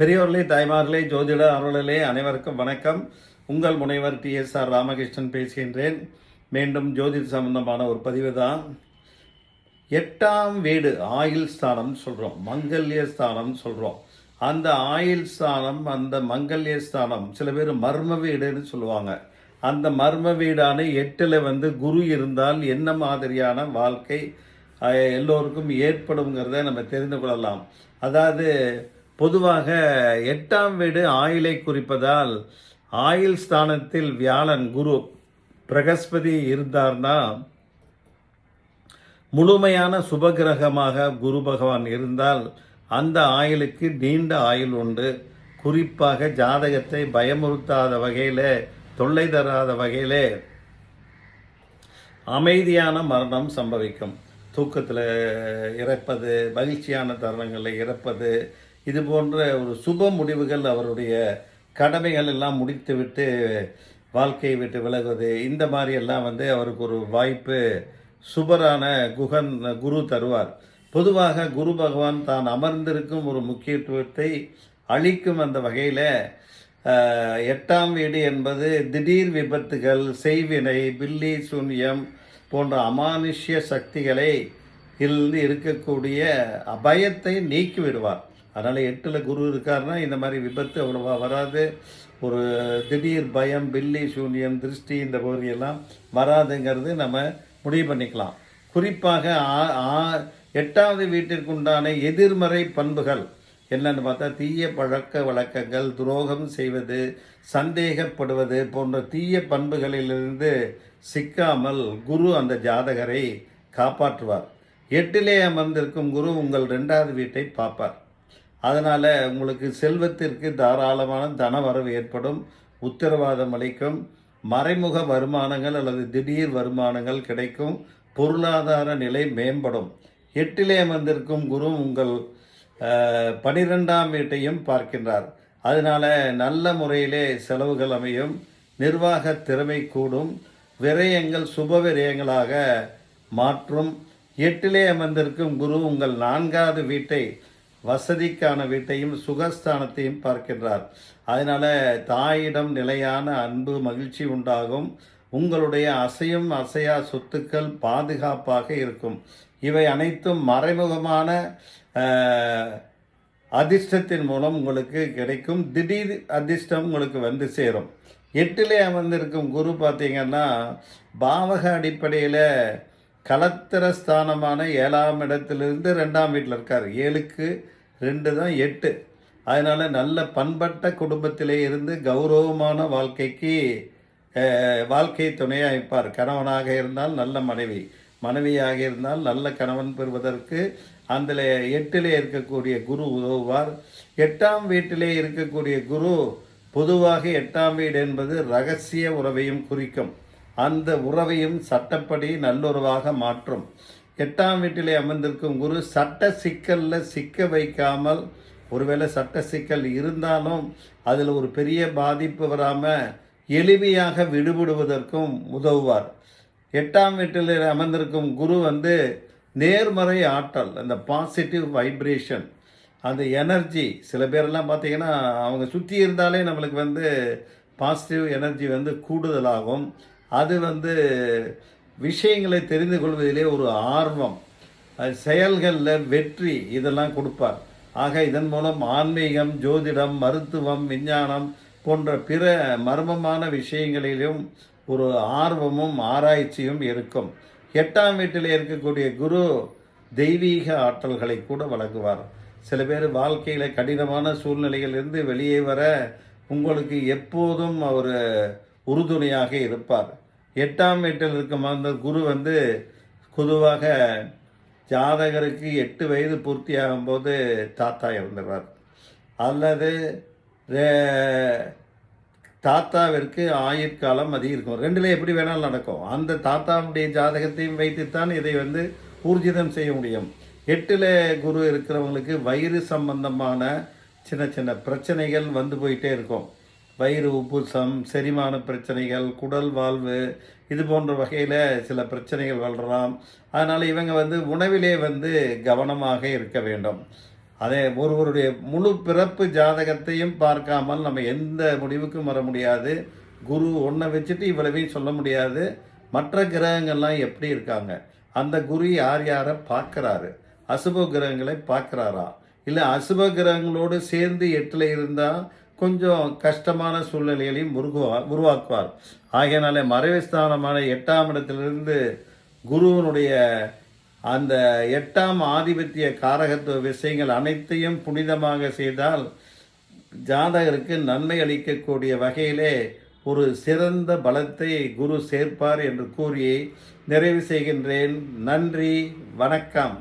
பெரியோர்களே தாய்மார்களே ஜோதிட அருளலே அனைவருக்கும் வணக்கம். உங்கள் முனைவர் டி எஸ் ஆர் ராமகிருஷ்ணன் பேசுகின்றேன். மீண்டும் ஜோதிட சம்பந்தமான ஒரு பதிவு தான் எட்டாம் வீடு ஆயுள் ஸ்தானம் சொல்கிறோம் மங்கல்ய ஸ்தானம் சொல்கிறோம் அந்த ஆயுள் ஸ்தானம் அந்த மங்கல்ய ஸ்தானம் சில பேர் மர்ம வீடுன்னு சொல்லுவாங்க. அந்த மர்ம வீடான எட்டில் வந்து குரு இருந்தால் என்ன மாதிரியான வாழ்க்கை எல்லோருக்கும் ஏற்படுங்கிறத நம்ம தெரிந்து கொள்ளலாம். அதாவது பொதுவாக எட்டாம் வீடு ஆயிலை குறிப்பதால் ஆயில் ஸ்தானத்தில் வியாழன் குரு பிரகஸ்பதி இருந்தார்னா முழுமையான சுபகிரகமாக குரு பகவான் இருந்தால் அந்த ஆயிலுக்கு நீண்ட ஆயுள் உண்டு. குறிப்பாக ஜாதகத்தை பயமுறுத்தாத வகையில் தொல்லை தராத வகையில் அமைதியான மரணம் சம்பவிக்கும். தூக்கத்தில் இறப்பது மகிழ்ச்சியான தருணங்களில் இறப்பது இது போன்ற ஒரு சுப முடிவுகள் அவருடைய கடமைகள் எல்லாம் முடித்துவிட்டு வாழ்க்கையை விட்டு விலகுவது இந்த மாதிரியெல்லாம் வந்து அவருக்கு ஒரு வாய்ப்பு சுபரான குகன் குரு தருவார். பொதுவாக குரு பகவான் தான் அமர்ந்திருக்கும் ஒரு முக்கியத்துவத்தை அளிக்கும் அந்த வகையில் எட்டாம் வீடு என்பது திடீர் விபத்துகள் செய்வினை பில்லி சூன்யம் போன்ற அமானுஷ்ய சக்திகளை இருந்து இருக்கக்கூடிய அபயத்தை நீக்கிவிடுவார். அதனால் எட்டில் குரு இருக்காருன்னா இந்த மாதிரி விபத்து அவ்வளோவா வராது. ஒரு திடீர் பயம் பில்லி சூன்யம் திருஷ்டி இந்த பகுதியெல்லாம் வராதுங்கிறது நம்ம முடிவு பண்ணிக்கலாம். குறிப்பாக ஆ- ஆ- எட்டாவது வீட்டிற்குண்டான எதிர்மறை பண்புகள். என்னன்னு பார்த்தா தீய பழக்க வழக்கங்கள் துரோகம் செய்வது சந்தேகப்படுவது போன்ற தீய பண்புகளிலிருந்து சிக்காமல் குரு அந்த ஜாதகரை காப்பாற்றுவார். எட்டிலே அமர்ந்திருக்கும் குரு உங்கள் ரெண்டாவது வீட்டை பார்ப்பார். அதனால் உங்களுக்கு செல்வத்திற்கு தாராளமான தன வரவு ஏற்படும் உத்தரவாதம் அளிக்கும் மறைமுக வருமானங்கள் அல்லது திடீர் வருமானங்கள் கிடைக்கும் பொருளாதார நிலை மேம்படும். எட்டிலே அமர்ந்திருக்கும் குரு உங்கள் பனிரெண்டாம் வீட்டையும் பார்க்கின்றார். அதனால் நல்ல முறையிலே செலவுகள் அமையும் நிர்வாக திறமை கூடும் விரயங்கள் சுப விரயங்களாக மாற்றும். எட்டிலே அமர்ந்திருக்கும் குரு உங்கள் நான்காவது வீட்டை வசதிக்கான வீட்டையும் சுகஸ்தானத்தையும் பார்க்கின்றார். அதனால் தாயிடம் நிலையான அன்பு மகிழ்ச்சி உண்டாகும். உங்களுடைய அசையும் அசையா சொத்துக்கள் பாதுகாப்பாக இருக்கும். இவை அனைத்தும் மறைமுகமான அதிர்ஷ்டத்தின் மூலம் உங்களுக்கு கிடைக்கும். திடீர் அதிர்ஷ்டம் உங்களுக்கு வந்து சேரும். எட்டிலே அமர்ந்திருக்கும் குரு பார்த்தீங்கன்னா பாவக அடிப்படையில் கலத்திர ஸ்தானமான ஏழாம் இடத்திலிருந்து ரெண்டாம் வீட்டில் இருக்கார். ஏழுக்கு ரெண்டு தான் எட்டு. அதனால் நல்ல பண்பட்ட குடும்பத்திலே இருந்து கௌரவமான வாழ்க்கைக்கு வாழ்க்கையை வாழ்க்கை துணையாக இருப்பார். கணவனாக இருந்தால் நல்ல மனைவி மனைவியாக இருந்தால் நல்ல கணவன் பெறுவதற்கு அந்த எட்டிலே இருக்கக்கூடிய குரு உதவுவார். எட்டாம் வீட்டிலே இருக்கக்கூடிய குரு பொதுவாக எட்டாம் வீடு என்பது ரகசிய உறவையும் குறிக்கும். அந்த உறவையும் சட்டப்படி நல்லுறவாக மாற்றும். எட்டாம் வீட்டிலே அமர்ந்திருக்கும் குரு சட்ட சிக்கலில் சிக்க வைக்காமல் ஒருவேளை சட்ட சிக்கல் இருந்தாலும் அதில் ஒரு பெரிய பாதிப்பு வராமல் எளிமையாக விடுபடுவதற்கும் உதவுவார். எட்டாம் வீட்டில் அமர்ந்திருக்கும் குரு வந்து நேர்மறை ஆற்றல் அந்த பாசிட்டிவ் வைப்ரேஷன் அந்த எனர்ஜி சில பேரெல்லாம் பார்த்திங்கன்னா அவங்க சுற்றி இருந்தாலே நம்மளுக்கு வந்து பாசிட்டிவ் எனர்ஜி வந்து கூடுதலாகும். அது வந்து விஷயங்களை தெரிந்து கொள்வதிலே ஒரு ஆர்வம். செயல்களில் வெற்றி இதெல்லாம் கொடுப்பார். ஆக இதன் மூலம் ஆன்மீகம் ஜோதிடம் மருத்துவம் விஞ்ஞானம் போன்ற பிற மர்மமான விஷயங்களிலும் ஒரு ஆர்வமும் ஆராய்ச்சியும் இருக்கும். எட்டாம் வீட்டில் இருக்கக்கூடிய குரு தெய்வீக ஆற்றல்களை கூட வழங்குவார். சில பேர் வாழ்க்கையில் கடினமான சூழ்நிலைகளிலிருந்து வெளியே வர உங்களுக்கு எப்போதும் அவர் உறுதுணையாக இருப்பார். எட்டாம் வீட்டில் இருக்கும் அந்த குரு வந்து பொதுவாக ஜாதகருக்கு எட்டு வயது பூர்த்தியாகும் போது தாத்தா இறந்துடுறார் அல்லது தாத்தாவிற்கு ஆயுட்காலம் அதிகம் இருக்கும் ரெண்டுல எப்படி வேணாலும் நடக்கும். அந்த தாத்தாவுடைய ஜாதகத்தையும் வைத்துத்தான் இதை வந்து ஊர்ஜிதம் செய்ய முடியும். எட்டில் குரு இருக்கிறவங்களுக்கு வயிறு சம்பந்தமான சின்ன சின்ன பிரச்சனைகள் வந்து போயிட்டே இருக்கும். வயிறு உப்புசம் செரிமான பிரச்சனைகள் குடல் வாழ்வு இது போன்ற வகையில் சில பிரச்சனைகள் வளரலாம். அதனால் இவங்க வந்து உணவிலே வந்து கவனமாக இருக்க வேண்டும். அதே ஒருவருடைய முழு பிறப்பு ஜாதகத்தையும் பார்க்காமல் நம்ம எந்த முடிவுக்கும் வர முடியாது. குரு ஒன்றை வச்சுட்டு இவ்வளவையும் சொல்ல முடியாது. மற்ற கிரகங்கள்லாம் எப்படி இருக்காங்க? அந்த குரு யார் யாரை பார்க்குறாரு? அசுப கிரகங்களை பார்க்குறாரா? இல்லை அசுப கிரகங்களோடு சேர்ந்து எட்டில் இருந்தால் கொஞ்சம் கஷ்டமான சூழ்நிலைகளையும் உருகுவா உருவாக்குவார். ஆகையினால மறைவுஸ்தானமான எட்டாம் இடத்திலிருந்து குருவனுடைய அந்த எட்டாம் ஆதிபத்திய காரகத்துவ விஷயங்கள் அனைத்தையும் புனிதமாக செய்தால் ஜாதகருக்கு நன்மை அளிக்கக்கூடிய வகையிலே ஒரு சிறந்த பலத்தை குரு சேர்ப்பார் என்று கூறி நிறைவு செய்கின்றேன். நன்றி வணக்கம்.